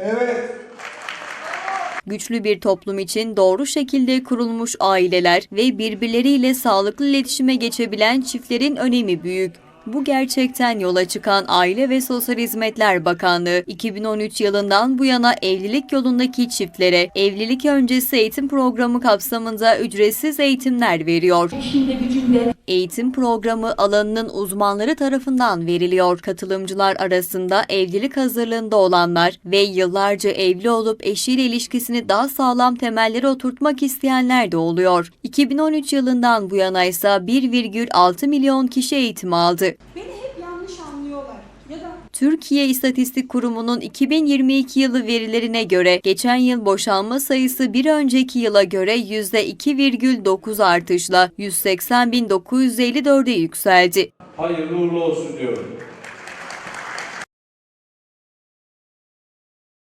Evet. Güçlü bir toplum için doğru şekilde kurulmuş aileler ve birbirleriyle sağlıklı iletişime geçebilen çiftlerin önemi büyük. Bu gerçekten yola çıkan Aile ve Sosyal Hizmetler Bakanlığı 2013 yılından bu yana evlilik yolundaki çiftlere evlilik öncesi eğitim programı kapsamında ücretsiz eğitimler veriyor. İşinde gücünde Eğitim programı alanının uzmanları tarafından veriliyor. Katılımcılar arasında evlilik hazırlığında olanlar ve yıllarca evli olup eşiyle ilişkisini daha sağlam temellere oturtmak isteyenler de oluyor. 2013 yılından bu yana ise 1,6 milyon kişi eğitim aldı. beni Türkiye İstatistik Kurumu'nun 2022 yılı verilerine göre geçen yıl boşanma sayısı bir önceki yıla göre %2,9 artışla 180.954'e yükseldi. Hayırlı uğurlu olsun diyorum.